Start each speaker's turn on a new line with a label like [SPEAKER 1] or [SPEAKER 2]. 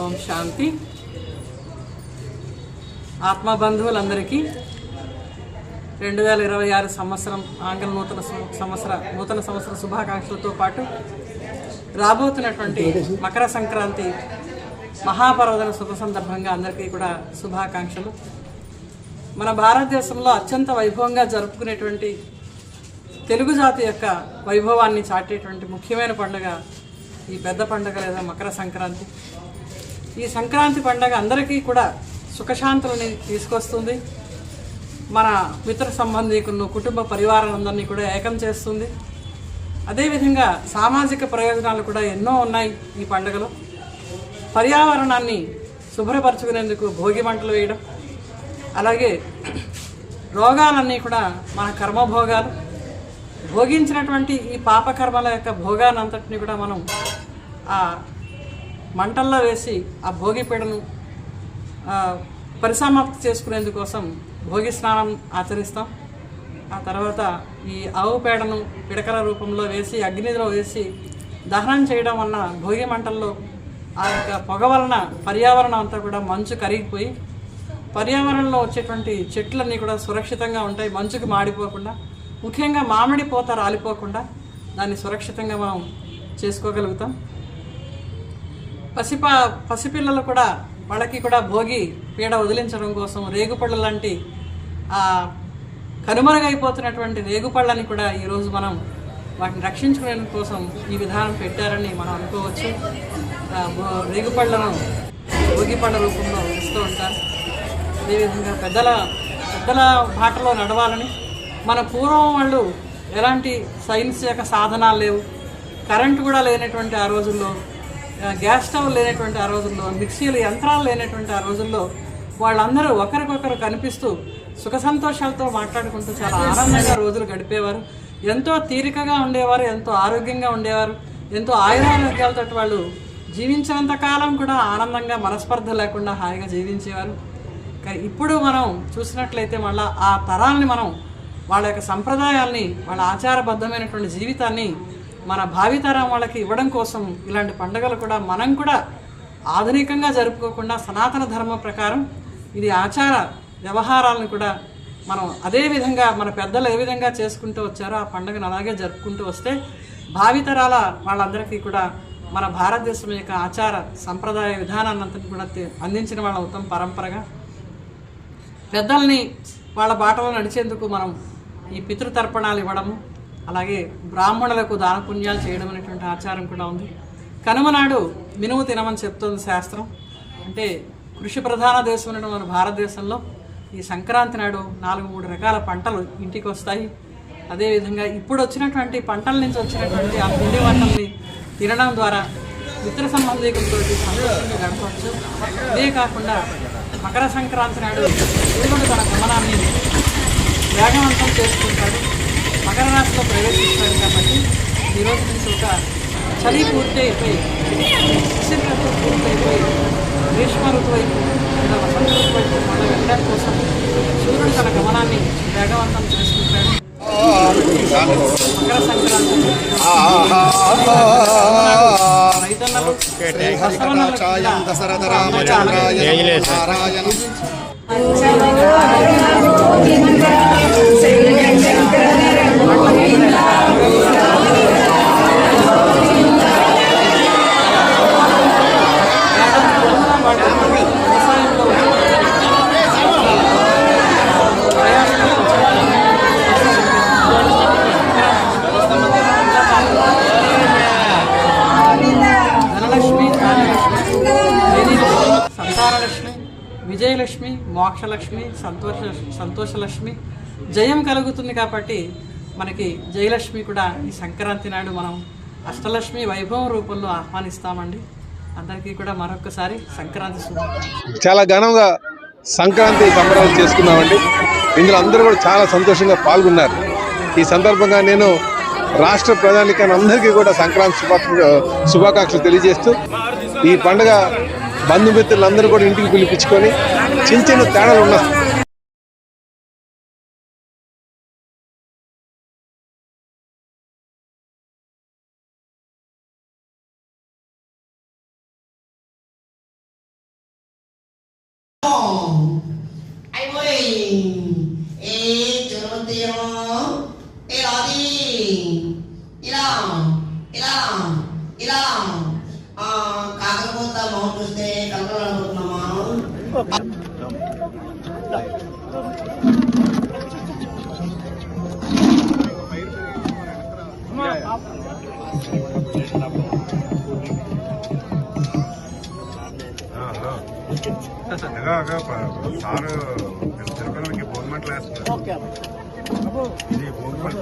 [SPEAKER 1] ఓం శాంతి. ఆత్మ బంధువులందరికీ రెండు వేల ఇరవై ఆరు సంవత్సరం ఆంగ్ల నూతన సంవత్సర నూతన సంవత్సర శుభాకాంక్షలతో పాటు రాబోతున్నటువంటి మకర సంక్రాంతి మహాపర్వదన శుభ సందర్భంగా అందరికీ కూడా శుభాకాంక్షలు. మన భారతదేశంలో అత్యంత వైభవంగా జరుపుకునేటువంటి తెలుగు జాతి యొక్క వైభవాన్ని చాటేటువంటి ముఖ్యమైన పండుగ ఈ పెద్ద పండుగ లేదా మకర సంక్రాంతి. ఈ సంక్రాంతి పండుగ అందరికీ కూడా సుఖశాంతులని తీసుకొస్తుంది. మన మిత్ర సంబంధికులను కుటుంబ పరివారాలందరినీ కూడా ఏకం చేస్తుంది. అదేవిధంగా సామాజిక ప్రయోజనాలు కూడా ఎన్నో ఉన్నాయి ఈ పండుగలో. పర్యావరణాన్ని శుభ్రపరచుకునేందుకు భోగి మంటలు వేయడం. అలాగే రోగాలన్నీ కూడా మన కర్మభోగాలు. భోగించినటువంటి ఈ పాపకర్మల యొక్క భోగానంతటిని కూడా మనం ఆ మంటల్లో వేసి ఆ భోగిపీడను పరిసమాప్తి చేసుకునేందుకోసం భోగి స్నానం ఆచరిస్తాం. ఆ తర్వాత ఈ ఆవు పేడను పిడకల రూపంలో వేసి అగ్నిలో వేసి దహనం చేయడం వలన భోగి మంటల్లో ఆ యొక్క పొగ వలన పర్యావరణం అంతా కూడా మంచు కరిగిపోయి పర్యావరణంలో వచ్చేటువంటి చెట్లన్నీ కూడా సురక్షితంగా ఉంటాయి మంచుకు మాడిపోకుండా. ముఖ్యంగా మామిడి పూత రాలిపోకుండా దాన్ని సురక్షితంగా మనం చేసుకోగలుగుతాం. పసిప పసిపిల్లలు కూడా వాళ్ళకి కూడా భోగి పీడ వదిలించడం కోసం రేగుపళ్ళు లాంటి కనుమరుగైపోతున్నటువంటి రేగుపళ్ళని కూడా ఈరోజు మనం వాటిని రక్షించుకునే కోసం ఈ విధానం పెట్టారని మనం అనుకోవచ్చు. రేగుపళ్ళను భోగి పళ్ళ రూపంలో ఇస్తూ ఉంటారు. అదేవిధంగా పెద్దల పెద్దల బాటలో నడవాలని మన పూర్వం వాళ్ళు ఎలాంటి సైన్స్ యొక్క సాధనాలు లేవు. కరెంటు కూడా లేనటువంటి ఆ రోజుల్లో గ్యాస్ స్టవ్ లేనటువంటి ఆ రోజుల్లో మిక్సీలు యంత్రాలు లేనటువంటి ఆ రోజుల్లో వాళ్ళందరూ ఒకరికొకరు కనిపిస్తూ సుఖ సంతోషాలతో మాట్లాడుకుంటూ చాలా ఆనందంగా రోజులు గడిపేవారు. ఎంతో తీరికగా ఉండేవారు ఎంతో ఆరోగ్యంగా ఉండేవారు ఎంతో ఆయురారోగ్యాలతో వాళ్ళు జీవించినంత కాలం కూడా ఆనందంగా మనస్పర్ధ లేకుండా హాయిగా జీవించేవారు. కానీ ఇప్పుడు మనం చూసినట్లయితే మళ్ళీ ఆ తరాల్ని మనం వాళ్ళ యొక్క సంప్రదాయాల్ని వాళ్ళ ఆచారబద్ధమైనటువంటి జీవితాన్ని మన భావితరం వాళ్ళకి ఇవ్వడం కోసం ఇలాంటి పండుగలు కూడా మనం కూడా ఆధునికంగా జరుపుకోకుండా సనాతన ధర్మ ప్రకారం ఇది ఆచార వ్యవహారాలను కూడా మనం అదే విధంగా మన పెద్దలు ఏ విధంగా చేసుకుంటూ వచ్చారో ఆ పండుగను అలాగే జరుపుకుంటూ వస్తే భావితరాల వాళ్ళందరికీ కూడా మన భారతదేశం యొక్క ఆచార సంప్రదాయ విధానాన్నంతటి కూడా అందించిన వాళ్ళ ఉత్తమ పరంపరగా పెద్దల్ని వాళ్ళ బాటలో నడిచేందుకు మనం ఈ పితృతర్పణాలు ఇవ్వడము అలాగే బ్రాహ్మణులకు దానపుణ్యాలు చేయడం అనేటువంటి ఆచారం కూడా ఉంది. కనుమ నాడు మినుము తినమని చెప్తుంది శాస్త్రం. అంటే కృషి ప్రధాన దేశం ఉన్న మన భారతదేశంలో ఈ సంక్రాంతి నాడు నాలుగు మూడు రకాల పంటలు ఇంటికి వస్తాయి. అదేవిధంగా ఇప్పుడు వచ్చినటువంటి పంటల నుంచి వచ్చినటువంటి ఆ పిండి వంటల్ని తినడం ద్వారా మిత్ర సంబంధికులతో సంతోషంగా గడపవచ్చు. ఇదే కాకుండా మకర సంక్రాంతి నాడు సూర్యుడు తన గమనాన్ని వేగవంతం చేసుకుంటాడు. మకర రాశిలో ప్రవేశిస్తాడు కాబట్టి ఈ రోజు నుంచి ఒక చలి పూర్తి అయిపోయి శిశిర ఋతువు పూర్తయిపోయి గ్రీష్మ ఋతువు వైపు లేదా వసంత ఋతువు వైపు మళ్ళీ వెళ్ళడం కోసం సూర్యుడు తన గమనాన్ని వేగవంతం చేసుకుంటాడు. మకర సంక్రాంతి రైతన్నలు
[SPEAKER 2] దశరథ రామచంద్రాయ నారాయణ.
[SPEAKER 1] విజయలక్ష్మి మోక్షలక్ష్మి సంతోష సంతోషలక్ష్మి జయం కలుగుతుంది కాబట్టి మనకి జయలక్ష్మి కూడా ఈ సంక్రాంతి నాడు మనం అష్టలక్ష్మి వైభవం రూపంలో ఆహ్వానిస్తామండి. అందరికీ కూడా మరొకసారి సంక్రాంతి
[SPEAKER 3] చాలా ఘనంగా సంక్రాంతి సంబరాలు చేసుకున్నామండి. ఇందులో అందరూ కూడా చాలా సంతోషంగా పాల్గొన్నారు. ఈ సందర్భంగా నేను రాష్ట్ర ప్రధానికాన్ని అందరికీ కూడా సంక్రాంతి శుభాకాంక్షలు తెలియజేస్తూ ఈ పండుగ బంధుమిత్రులందరూ కూడా ఇంటికి పిలిపించుకొని చిన్న చిన్న తేడాలు
[SPEAKER 4] ఉన్నాయి ఇలా ఇలా ఇలా కాకపోత చూస్తే కలపడాలనుకుంటున్నామా
[SPEAKER 3] సారు చిలకలకి గవర్నమెంట్ క్లాస్ ఇది గవర్నమెంట్